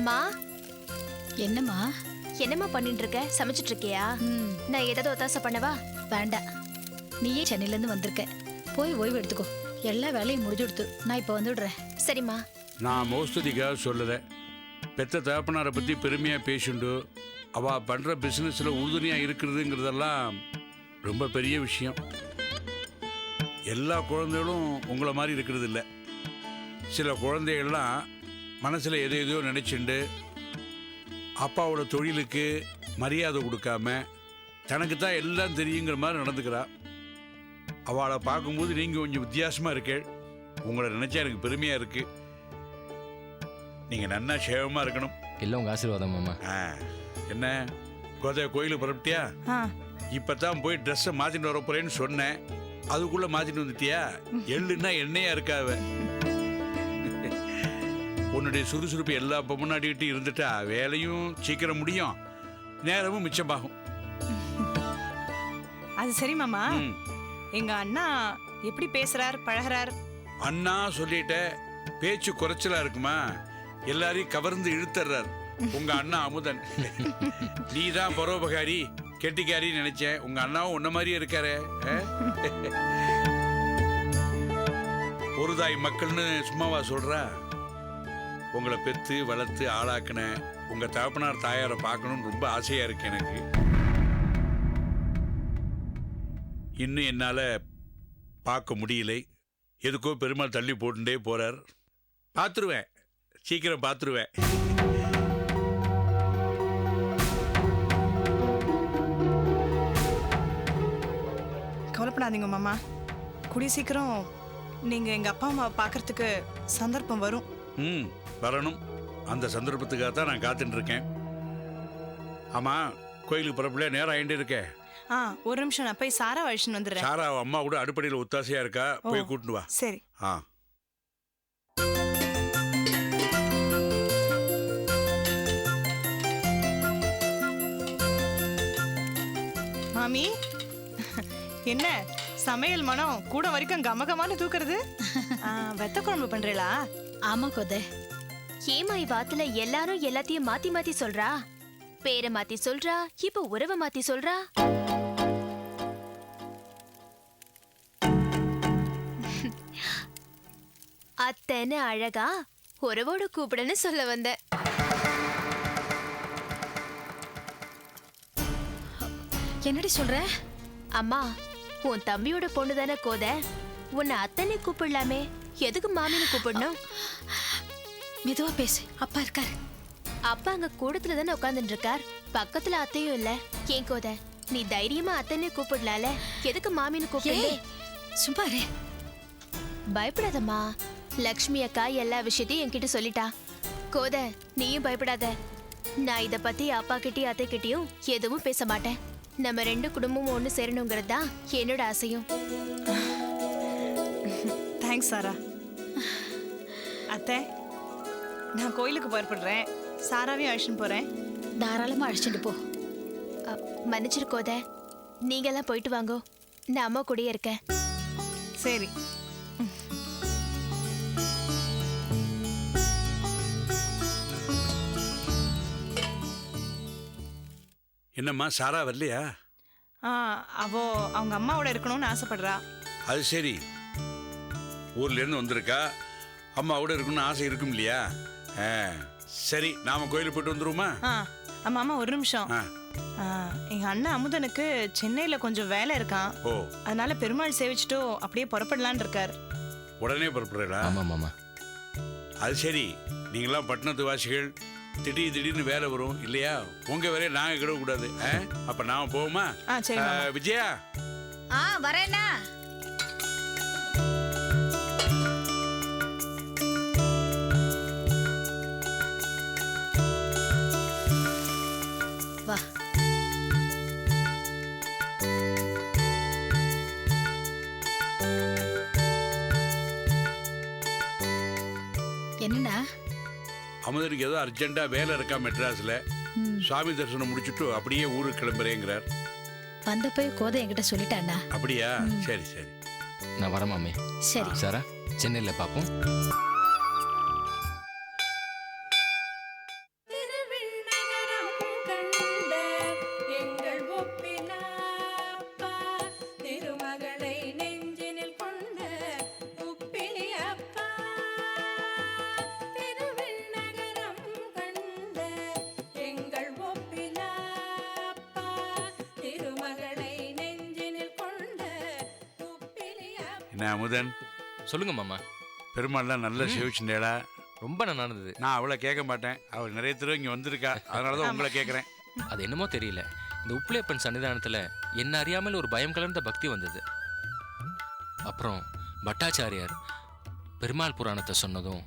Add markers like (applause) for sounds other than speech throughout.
அம்மா. என்னம்மா? என்னம்மா பண்ணிட்டு இருக்க சமைச்சிட்டு இருக்கியா ம். நான் ஏதாவது ஒத்தாசை பண்ணவா? வேண்டாம். நீயே சென்னையிலேருந்து வந்திருக்க. போய் ஓய்வு எடுத்துக்கோ. எல்லா வேலையும் முடிஞ்சு கொடுத்து நான் இப்போ வந்துடுறேன் சரிம்மா. நான் மோஸ்துதிக்காக சொல்லலை. பெத்த தகப்பனாரை பற்றி பெருமையாக பேசுண்டு அவள் பண்ணுற பிஸ்னஸில் உறுதுணையாக இருக்கிறதுங்கிறதெல்லாம் ரொம்ப பெரிய விஷயம். எல்லா குழந்தைகளும் உங்களை மாதிரி இருக்கிறது இல்லை சில குழந்தைகள்லாம் மனசில் எதை எதையோ நினச்சிண்டு அப்பாவோட தொழிலுக்கு மரியாதை கொடுக்காம தனக்கு தான் எல்லாம் தெரியுங்கிற மாதிரி நடந்துக்கிறா. அவளை பார்க்கும்போது நீங்கள் கொஞ்சம் வித்தியாசமாக இருக்கேள் உங்களை நினச்சா எனக்கு பெருமையாக இருக்குது நீங்கள் நன்னா சேவமாக இருக்கணும். இல்லை உங்கள் ஆசீர்வாதம் மாமா. ஆ என்ன? கோதை கோயிலுக்கு புறப்பட்டியா? ஆ. இப்போ தான் போய் ட்ரெஸ்ஸை மாற்றிட்டு வர போகிறேன்னு சொன்னேன். அதுக்குள்ளே மாற்றிட்டு வந்துட்டியா? (laughs) எள்ளுன்னா எண்ணெயாக இருக்காவ? உன்னுடைய சுறுசுறுப்பு எல்லா முன்னாடிக்கிட்டு இருந்துட்டா வேலையும் சீக்கிரம் முடியும். நேரமும் மிச்சமாகும். அது சரி மாமா. ம். எங்க அண்ணா எப்படி பேசுறார் பழகுறார்? அண்ணா சொல்லிட்ட பேச்சு குறைச்சலா இருக்குமா? எல்லாரையும் கவர்ந்து இழுத்துறார் உங்க அண்ணா அமுதன். (laughs) நீ தான் பரோபகாரி கெட்டிக்காரி நினைச்சேன் உங்க அண்ணாவும் உன்ன மாதிரியே இருக்காரே? (laughs) ஒரு தாய் மக்கள்னு சும்மாவா சொல்றா? உங்களை பெற்று வளர்த்து ஆளாக்கின உங்க தகப்பனார் தாயாரை பார்க்கணும்னு ரொம்ப ஆசையா இருக்கு எனக்கு. இன்னும் என்னால் பார்க்க முடியலை. எதுக்கோ பெருமாள் தள்ளி போட்டுட்டே போறார். பார்த்துருவேன் சீக்கிரம் பார்த்துருவேன் கவலைப்படாதீங்க மாமா. கூடிய சீக்கிரம் நீங்க எங்க அப்பா அம்மாவை பார்க்கறதுக்கு சந்தர்ப்பம் வரும். ம் வரணும். அந்த சந்தர்ப்பத்துக்காக தான் நான் காத்துட்டு இருக்கேன் ஆமா கோயிலுக்கு புறப்படல நேரம் ஆயிட்டே இருக்கே. ஆ ஒரு நிமிஷம் நான் போய் சாரா அழிச்சுன்னு வந்துடுறேன். சாரா அம்மா கூட அடுப்படியில் ஒத்தாசையா இருக்கா? போய். கூட்டிட்டு வா. சரி. ஆ. மாமி என்ன சமையல் மனம் கூட வரைக்கும் கமகமான தூக்குறது? ஆ, வெத்த குழம்பு பண்றீங்களா ஆமாம் கோதை. ஏமா இவ்வாத்துல எல்லாரும் எல்லாத்தையும் மாத்தி மாத்தி சொல்றா. பேரை மாத்தி சொல்றா இப்ப உறவை மாத்தி சொல்றா. அத்தைன்னு அழகா உறவோட கூப்பிடன்னு சொல்ல வந்த. என்னடி சொல்ற? அம்மா உன் தம்பியோட பொண்ணு தானே கோத? உன்னை அத்தனை கூப்பிடலாமே. எதுக்கு மாமின்னு கூப்பிடணும்? மெதுவா பேசு. அப்பா இருக்காரு. அப்பா அங்க கூடத்துல தானே உட்காந்துட்டு இருக்கார். பக்கத்துல அத்தையும் இல்ல. ஏன் கோத? நீ தைரியமா அத்தனை கூப்பிடலால எதுக்கு மாமின்னு கூப்பிடு ஏய், சும்மா இரு. பயப்படாதம்மா. லக்ஷ்மி அக்கா எல்லா விஷயத்தையும் என்கிட்ட சொல்லிட்டா. கோத நீயும் பயப்படாத. நான் இத பத்தி அப்பா கிட்டயும் அத்தை கிட்டயும் எதுவும் பேச மாட்டேன். நம்ம ரெண்டு குடும்பமும் ஒண்ணு சேரணுங்கிறது தான் என்னோட ஆசையும். தேங்க்ஸ் சாரா அத்தை நான் கோயிலுக்கு புறப்படுறேன். சாராவையும் அழிச்சுன்னு போறேன். தாராளமா அழைச்சிட்டு போ. அ, மன்னிச்சிரு கோத. நீங்கெல்லாம் போயிட்டு வாங்கோ. நான் அம்மா கூடயே இருக்கேன். சரி. என்னம்மா சாரா வரலையா? ஆ அவோ அவங்க அம்மாவோட இருக்கணும்னு ஆசைப்படுறா. அது சரி. ஊர்ல இருந்து வந்திருக்கா? அம்மாவோட இருக்கணும்னு ஆசை இருக்கும் இல்லையா? ஆ, சரி நாம கோயிலுக்கு போயிட்டு வந்துருவோமா? ஆ ஆமா ஆமா ஒரு நிமிஷம். எங்க அண்ணன் அமுதனுக்கு சென்னையில கொஞ்சம் வேலை இருக்கான். ஓ. அதனால பெருமாள் சேவிச்சுட்டு அப்படியே புறப்படலான்னு இருக்கார். உடனே புறப்படுறா ஆமாம் மாமா அது சரி நீங்களாம் பட்டணத்து வாசிகள் திடீர் திடீர்னு வேலை வரும் இல்லையா? உங்க வேலையை நாங்க கிடக்கூடாது ஆ? அப்ப நாம போவோமா. விஜயா? ஆ வரேனா வா. என்னண்ணா? அமுதனுக்கு ஏதோ அர்ஜென்ட்டா வேலை இருக்கா மெட்ராஸ்ல. ம், சுவாமி தரிசனம் முடிச்சுட்டு அப்படியே ஊருக்கு கிளம்புறேங்கிறார். வந்தப்போ கோதை என்கிட்ட சொல்லிட்டாண்ணா. அப்படியா? சரி சரி. நான் வரேன் மாமி. சரி. சாரா சென்னையில் பார்ப்போம். என்ன அமுதன்? சொல்லுங்க மாமா. பெருமாள்லாம் நல்ல சேவிச்சுண்டேடா ரொம்ப நல்லா இருந்தது நான் அவளை கேட்க மாட்டேன். அவள் நிறைய தடவை இங்கே வந்திருக்கா. அதனால தான் உங்களை கேட்குறேன். அது என்னமோ தெரியல. இந்த உப்பிலியப்பன் சன்னிதானத்துல என்ன அறியாமல் ஒரு பயம் கலர்ந்த பக்தி வந்தது. அப்புறம் பட்டாச்சாரியார் பெருமாள் புராணத்தை சொன்னதும்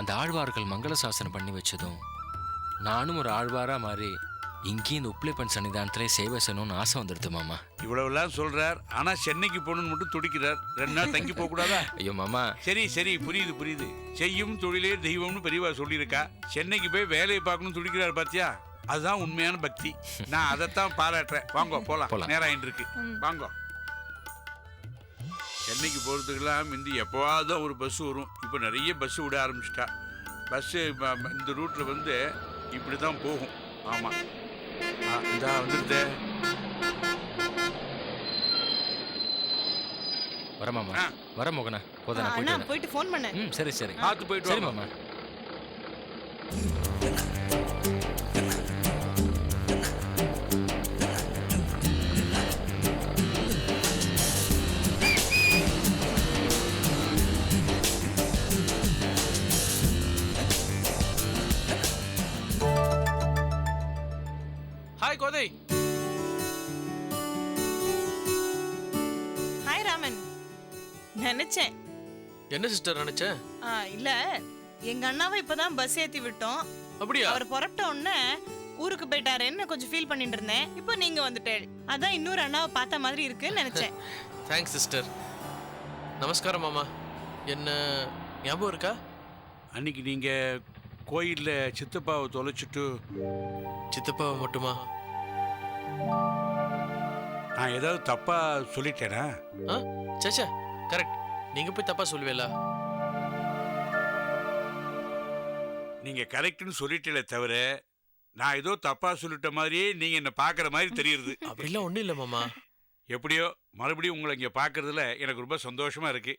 அந்த ஆழ்வார்கள் மங்கள சாசனம் பண்ணி வச்சதும் நானும் ஒரு ஆழ்வாரா மாறி இங்கேயும் இந்த உப்பிலியப்பன் சன்னிதானத்திலே சேவை செய்யணும்னு ஆசை வந்துடுது மாமா. இவ்வளவுலாம் சொல்றார் ஆனா சென்னைக்கு போகணும்னு மட்டும் துடிக்கிறார். ரெண்டு நாள் தங்கி போக கூடாதா? ஐயோ மாமா. சரி சரி புரியுது புரியுது. செய்யும் தொழிலே தெய்வம்னு பெரியவா சொல்லியிருக்கா. சென்னைக்கு போய் வேலையை பார்க்கணும் துடிக்கிறார் பாத்தியா? அதுதான் உண்மையான பக்தி. நான் அதைத்தான் பாராட்டுறேன். வாங்கோ போலாம். போலாம். நேரம் ஆயிட்டு இருக்கு. வாங்கோ. சென்னைக்கு போகிறதுக்கெல்லாம் முந்தி எப்போவாவது ஒரு பஸ் வரும். இப்போ நிறைய பஸ் விட ஆரம்பிச்சிட்டா. பஸ்ஸு இந்த ரூட்டில் வந்து இப்படி தான் போகும். ஆமாம் இந்த வந்துருதே வர மாமா வர மோகனா போதா போயிட்டு போன் பண்ணேன் சரி சரி பார்த்து போயிட்டு சரி மாமா நினைச்சேன். என்ன சிஸ்டர் நினைச்ச? ஆ, இல்ல. எங்க அண்ணாவை இப்பதான் பஸ் ஏத்தி விட்டோம். அப்படியா? அவர் புறப்பட்ட உடனே ஊருக்கு போயிட்டாருன்னு கொஞ்சம் ஃபீல் பண்ணிட்டு இருந்தேன். இப்போ நீங்க வந்துட்டேன் அதான் இன்னொரு அண்ணாவை பார்த்த மாதிரி இருக்குன்னு நினைச்சேன். (laughs) தேங்க்ஸ் சிஸ்டர் நமஸ்காரம் மாமா. என்ன ஞாபகம் இருக்கா? அன்னைக்கு நீங்கள் கோயிலில் சித்தப்பாவை தொலைச்சிட்டு சித்தப்பாவை மட்டுமா? நான் ஏதாவது தப்பாக சொல்லிட்டேனா? ஆ சேச்சா கரெக்ட். நீங்க போய் தப்பா சொல்லுவேலா நீங்கள் கரெக்டுன்னு சொல்லிட்டே தவிர நான் ஏதோ தப்பாக சொல்லிட்ட மாதிரியே நீங்கள் என்னை பார்க்குற மாதிரி தெரியுது (laughs) அப்படிலாம் ஒண்ணும் இல்ல மாமா. எப்படியோ மறுபடியும் உங்களை இங்கே பார்க்கறதுல எனக்கு ரொம்ப சந்தோஷமாக இருக்கு.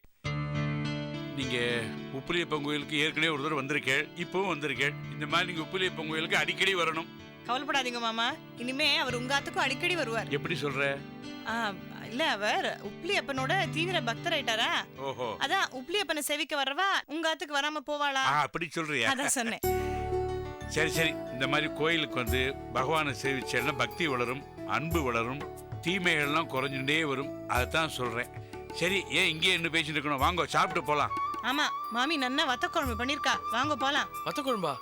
நீங்கள் உப்புலியப்பன் கோயிலுக்கு ஏற்கனவே ஒரு தடவை வந்திருக்கேள் இப்பவும் வந்திருக்கேள். இந்த மாதிரி நீங்கள் உப்புலியப்பன் கோயிலுக்கு அடிக்கடி வரணும். கவலைப்படாதீங்க மாமா. இனிமே அவர் உங்க ஆத்துக்கும் அடிக்கடி வருவார். எப்படி சொல்ற? ஆ, இல்ல அவர் உப்ளி அப்பனோட தீவிர பக்தர் ஆயிட்டாரா ஓஹோ. அதான் உப்ளி அப்பனை செவிக்க வர்றவா உங்க ஆத்துக்கு வராம போவாளா? ஆ அப்படி சொல்றியா? அதான் சொன்னேன். சரி சரி. இந்த மாதிரி கோயிலுக்கு வந்து பகவானை சேவிச்சேன்னா பக்தி வளரும் அன்பு வளரும் தீமைகள்லாம் குறைஞ்சுட்டே வரும். அதைத்தான் சொல்றேன். சரி ஏன் இங்கேயே என்ன பேசிட்டு இருக்கணும்? வாங்க சாப்பிட்டு போலாம். ஆமா மாமி நன்னா வத்த குழம்பு பண்ணிருக்கா. வாங்க போலாம். வத்த குழம்பா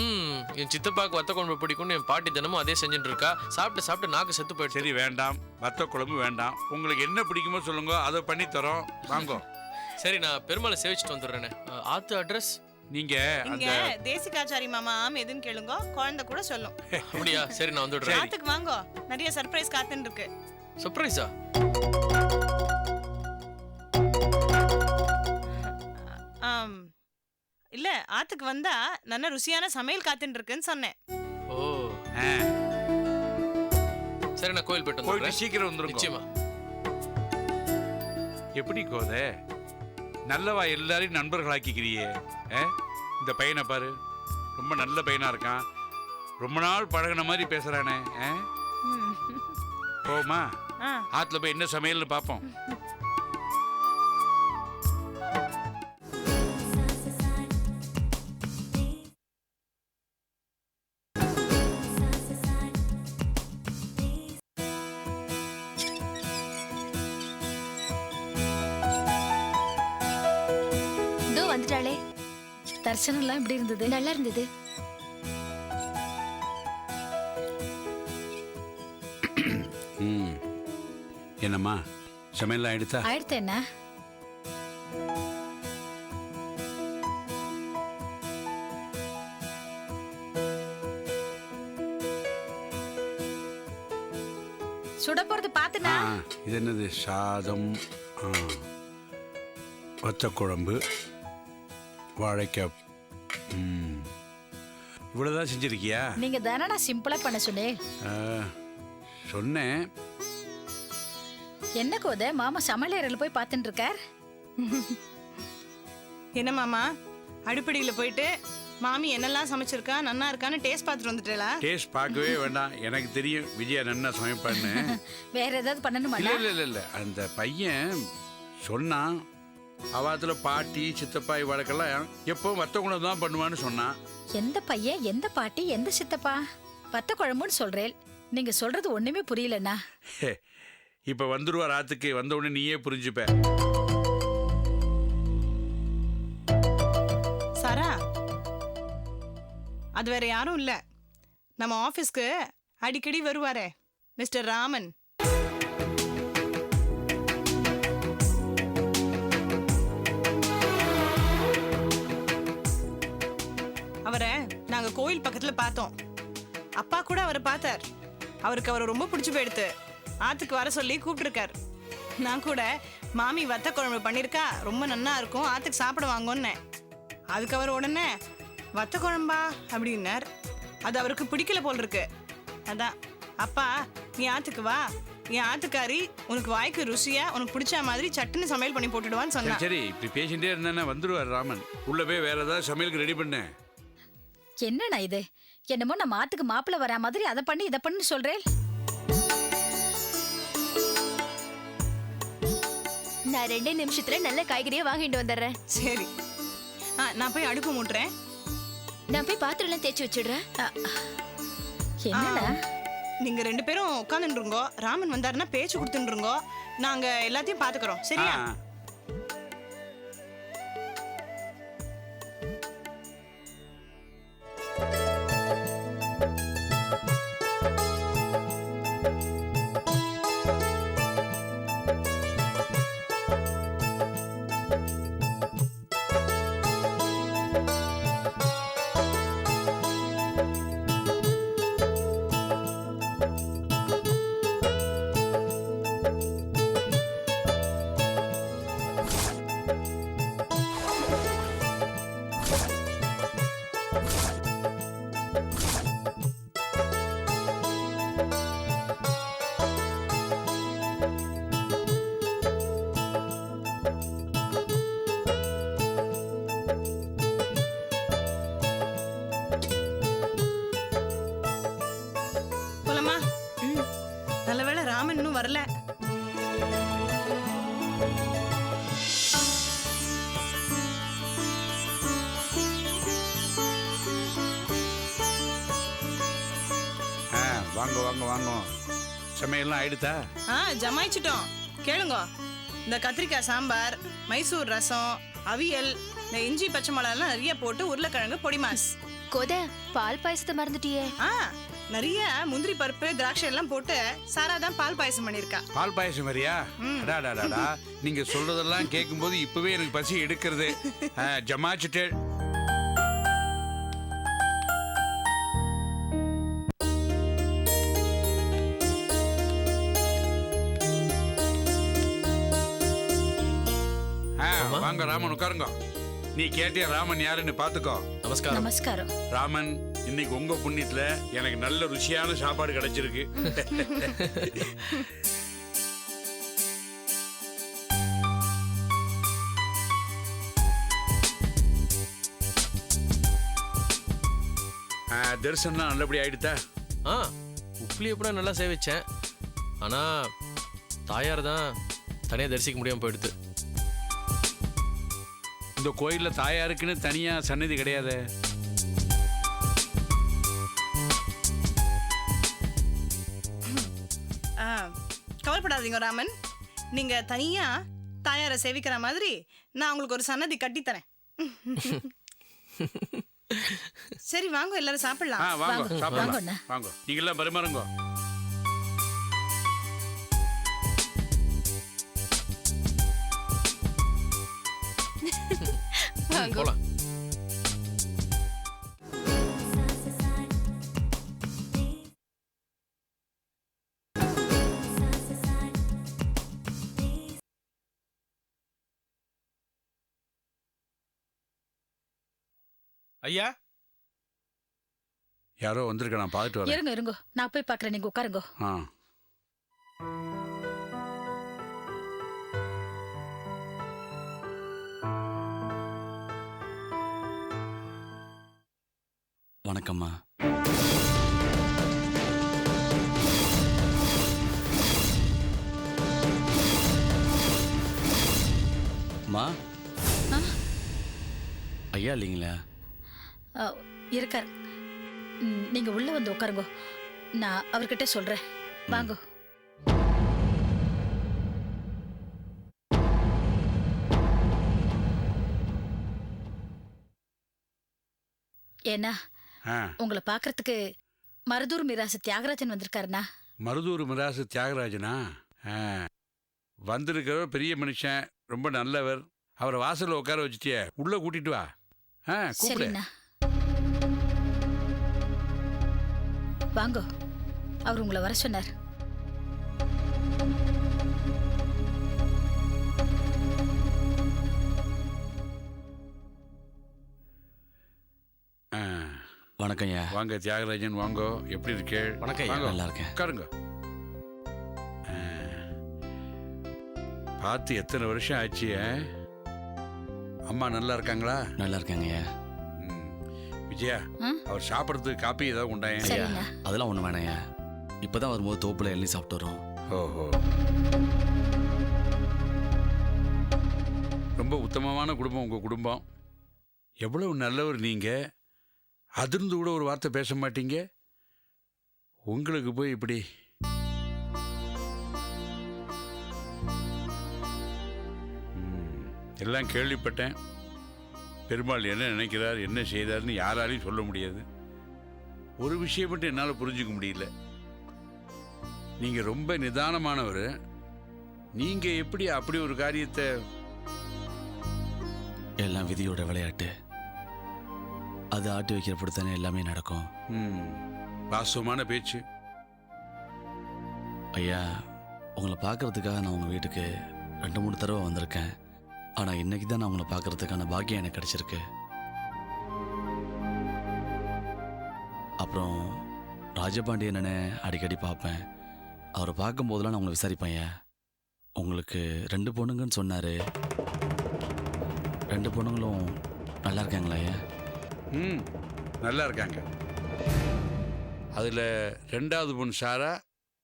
ம் என் சித்தப்பாக்கு வத்த குழம்பு பிடிக்கும்னு என் பாட்டி தினமும் அதே செஞ்சுட்டு இருக்கா சாப்பிட்டு சாப்பிட்டு நாக்கு செத்து போயிடுச்சு. சரி வேண்டாம். வத்த குழம்பு வேண்டாம். உங்களுக்கு என்ன பிடிக்குமோ சொல்லுங்க அதை பண்ணி தரோம். வாங்க. சரி நான் பெருமாளை சேவிச்சுட்டு வந்துடுறேனே. ஆத்து அட்ரஸ் நீங்க இங்க அந்த தேசிகாச்சாரி மாமா ஆம் எதுன்னு கேளுங்க. குழந்தை கூட சொல்லும். அப்படியா? சரி நான் வந்துடுறேன். ஆத்துக்கு வாங்க. நிறைய சர்ப்ரைஸ் காத்துன்னு இருக்கு. சர்ப்ரைஸா ஆத்துக்கு வந்தா நல்ல ருசியான சமையல் காத்துன்னு இருக்குன்னு சொன்னேன். ஓ ஆ, சரி நான் கோயில் போயிட்டு போயிட்டு வந்துடுறேன் சீக்கிரம் வந்துருங்க. நிச்சயமா. எப்படி கோதை? நல்லவா எல்லாரையும் நண்பர்களாக்கிக்கிறியே. ஆ? இந்த பையனை பாரு. ரொம்ப நல்ல பையனா இருக்கான். ரொம்ப நாள் பழகுன மாதிரி பேசுறானே. ஆ? போமா ஆ. ஆத்துல போய் என்ன சமையல்னு பார்ப்போம் (laughs) வந்துட்டாளே. தரிசனம்லாம் எப்படி இருந்தது? நல்லா இருந்தது என்னம்மா சமையல்லாம் எடுத்தா ஆயிடுத்து என்ன சுட போறது பாத்துனா இது என்னது? சாதம் ஆ வத்த குழம்பு வாழைக்காய் இவ்வளோதான் செஞ்சிருக்கியா? நீங்க தானடா சிம்பிளா பண்ண சொன்னே ஆ, சொன்னேன். என்ன கோத? மாமா சமையலறையில போய் பாத்துட்டு இருக்கார். என்ன மாமா? அடுப்படியில போயிட்டு மாமி என்னெல்லாம் சமைச்சிருக்கா நன்னா இருக்கான்னு டேஸ்ட் பார்த்துட்டு வந்துட்டேலா டேஸ்ட் பார்க்கவே வேண்டாம். எனக்கு தெரியும் விஜயா நன்னா சமைப்பான்னு. (laughs) வேற ஏதாவது பண்ணணுமா இல்லை இல்லை இல்லை. அந்த பையன் சொன்னான் அவாத்துல பாட்டி சித்தப்பா இவளுக்கெல்லாம் எப்பவும் வத்த குணம் தான் பண்ணுவான்னு சொன்னான் எந்த பையன் எந்த பாட்டி எந்த சித்தப்பா? வத்த குழம்புன்னு சொல்றேன் நீங்க சொல்றது ஒண்ணுமே புரியலண்ணா. இப்ப வந்துருவா ராத்துக்கு வந்த உடனே நீயே புரிஞ்சுப்ப. சாரா அது வேற யாரும் இல்ல. நம்ம ஆபீஸ்க்கு அடிக்கடி வருவாரே மிஸ்டர் ராமன். அவரை நாங்க கோயில் பக்கத்துல பார்த்தோம். அப்பா கூட அவரை பார்த்தார். அவருக்கு அவரை ரொம்ப பிடிச்சு போயிடுத்து. ஆத்துக்கு வர சொல்லி கூப்பிட்டுருக்கார். நான் கூட மாமி வத்த குழம்பு பண்ணிருக்கா? ரொம்ப நன்னா இருக்கும். ஆத்துக்கு சாப்பிட வாங்கன்னேன். அதுக்கு அவர் உடனே வத்த குழம்பா? அப்படின்னார். அது அவருக்கு பிடிக்கல போல் இருக்கு. அதான் அப்பா நீ ஆத்துக்கு வா. என் ஆத்துக்காரி உனக்கு வாய்க்கு ருசியா உனக்கு பிடிச்ச மாதிரி சட்டுன்னு சமையல் பண்ணி போட்டுடுவான்னு சொன்னான். சரி இப்படி பேசிட்டே இருந்தானே வந்துருவார் ராமன். உள்ள போய் வேற ஏதாவது சமையலுக்கு ரெடி பண்ணு. என்னண்ணா இது? என்னமோ நம்ம ஆத்துக்கு மாப்பிள்ள வரா மாதிரி அதை பண்ணி இதை பண்ணி சொல்றேன் நான் ரெண்டே நிமிஷத்துல நல்ல காய்கறியை வாங்கிட்டு வந்துடுறேன். சரி. ஆ நான் போய் அடுப்பு மூட்டுறேன். நான் போய் பாத்திரம் தேய்ச்சி வச்சிடுறேன். என்னண்ணா? நீங்க ரெண்டு பேரும் உட்காந்துருங்கோ ராமன் வந்தாருன்னா பேச்சு கொடுத்துருங்கோ நாங்க எல்லாத்தையும் பாத்துக்கிறோம். சரியா? ஆ. வரல. ஆ, வாங்க வாங்க வாங்க. சமையல்லாம் ஆயிடுதா? ஆ ஜமாயிச்சிட்டோம். கேளுங்க. இந்த கத்திரிக்காய் சாம்பார் மைசூர் ரசம் அவியல் இந்த இஞ்சி பச்சை மிளகாலாம் நிறைய போட்டு உருளைக்கிழங்கு பொடி மாஸ். கோத பால் பாயசத்தை மறந்துட்டியே. ஆ நிறைய முந்திரி பருப்பு திராட்சை எல்லாம் போட்டு சாரா தான் பால் பாயசம் பண்ணியிருக்கா. பால் பாயசம் வரியா? அடாடாடாடா நீங்க சொல்றதெல்லாம் கேட்கும்போது இப்பவே எனக்கு பசி எடுக்கிறது. ஜமாச்சிட்டு ஆ, வாங்க ராமன் உட்காருங்க. நீ கேட்டிய ராமன் யாருன்னு பாத்துக்கோ. நமஸ்காரம். நமஸ்காரம். ராமன் இன்னைக்கு உங்க புண்ணியத்துல எனக்கு நல்ல ருசியான சாப்பாடு கிடைச்சிருக்கு. தரிசனம் நல்லபடி ஆயிடுதா? ஆ உப்புலியை கூட நல்லா சேவிச்சேன். ஆனா தாயார் தான் தனியாக தரிசிக்க முடியாமல் போயிடுது. இந்த கோயில்ல தாயாருக்குன்னு தனியா சன்னதி கிடையாது? கவலைப்படாதீங்க ராமன். நீங்க தனியா தாயாரை சேவிக்கிற மாதிரி நான் உங்களுக்கு ஒரு சன்னதி கட்டித்தரேன். சரி வாங்க எல்லாரும் ஆ சாப்பிடலாம் வாங்க வாங்க, சாப்பிடலாம். வாங்க நீங்க எல்லாம் பரிமாறுங்க போலாம். ஐயா? யாரோ வந்திருக்க நான் பார்த்துட்டு வரேன். இருங்க இருங்க. நான் போய் பாக்குறேன் நீங்க உட்காருங்க. ஆ. வணக்கம்மா. மா? ஆ? ஐயா இல்லைங்களா? இருக்கார். நீங்க உள்ள வந்து உட்காருங்க நான் அவர்கிட்ட சொல்றேன். வாங்க. ஏன்னா உங்களை பார்க்கறதுக்கு மருதூர் மிராசு தியாகராஜன் வந்திருக்காருண்ணா. மருதூர் மிராசு தியாகராஜனா? வந்திருக்கிறவர் பெரிய மனுஷன் ரொம்ப நல்லவர். அவரை வாசல்ல உட்கார வச்சுட்டியே. உள்ள கூட்டிட்டு வா. ஆ கூப்பிடு. வாங்கோ. அவர் உங்களை வர சொன்னார். ஆ, வணக்கம் ஐயா. வாங்க தியாகராஜன் வாங்கோ. எப்படி இருக்கே? வணக்கம் ஐயா. நல்லா இருக்கேன். உட்காருங்க. ஆ, பார்த்து எத்தனை வருஷம் ஆச்சு? அம்மா நல்லா இருக்காங்களா? நல்லா இருக்கேங்க ஐயா. விஜயா? அவர் சாப்பிட்றதுக்கு காப்பி ஏதாவது உண்டாயன் சரிண்ணா அதெல்லாம் ஒன்றும் வேணாம் ஐயா. இப்போதான் வரும்போது தோப்புல எழுதி சாப்பிட்டு வரோம் ஓஹோ. ரொம்ப உத்தமமான குடும்பம் உங்க குடும்பம். எவ்வளவு நல்லவர் நீங்க. அதிர்ந்து கூட ஒரு வார்த்தை பேச மாட்டீங்க. உங்களுக்கு போய் இப்படி. ம், எல்லாம் கேள்விப்பட்டேன். பெருமாள் என்ன நினைக்கிறார் என்ன செய்தார்னு யாராலையும் சொல்ல முடியாது. ஒரு விஷயம் மட்டும் என்னால் புரிஞ்சுக்க முடியல. நீங்க ரொம்ப நிதானமானவர். நீங்க எப்படி அப்படி ஒரு காரியத்தை எல்லாம் விதியோட விளையாட்டு. அது ஆட்டி வைக்கிறப்படி தானே எல்லாமே நடக்கும். ம், வாஸ்தவமான பேச்சு. ஐயா உங்களை பார்க்கறதுக்காக நான் உங்கள் வீட்டுக்கு ரெண்டு மூணு தடவை வந்திருக்கேன். ஆனால் இன்னைக்கு தான் நான் உங்களை பார்க்கறதுக்கான பாக்கியம் எனக்கு கிடைச்சிருக்கு. அப்புறம் ராஜபாண்டி அண்ணனை அடிக்கடி பார்ப்பேன். அவரை பார்க்கும்போதெல்லாம் நான் உங்களை விசாரிப்பேன் ஐயா உங்களுக்கு ரெண்டு பொண்ணுங்கன்னு சொன்னார். ரெண்டு பொண்ணுங்களும் நல்லா இருக்காங்களா ஐயா ம் நல்லா இருக்காங்க. அதுல ரெண்டாவது பொண்ணு சாரா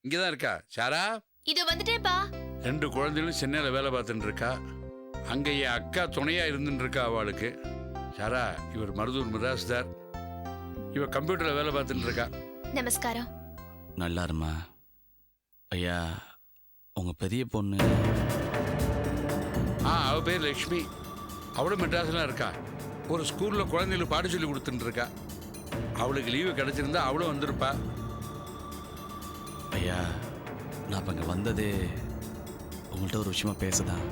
இங்கே தான் இருக்கா? சாரா இது வந்துட்டேப்பா ரெண்டு குழந்தைகளும் சென்னையில் வேலை பார்த்துட்டு இருக்கா? அங்கே என் அக்கா துணையா இருந்துட்டு இருக்கா அவளுக்கு. சாரா இவர் மருதூர் மிராஸ்தார் இவ கம்ப்யூட்டரில் வேலை பார்த்துட்டு இருக்கா நமஸ்காரம். நல்லா இருமா ஐயா உங்கள் பெரிய பொண்ணு. ஆ அவ பேர் லக்ஷ்மி. அவளும் மெட்ராஸ்லாம் இருக்கா. ஒரு ஸ்கூலில் குழந்தைகளுக்கு பாடம் சொல்லி கொடுத்துட்டு இருக்கா அவளுக்கு லீவு கிடைச்சிருந்தா அவளும் வந்திருப்பா. ஐயா நான் இப்போ இங்கே வந்ததே உங்கள்கிட்ட ஒரு விஷயமா பேசதான்.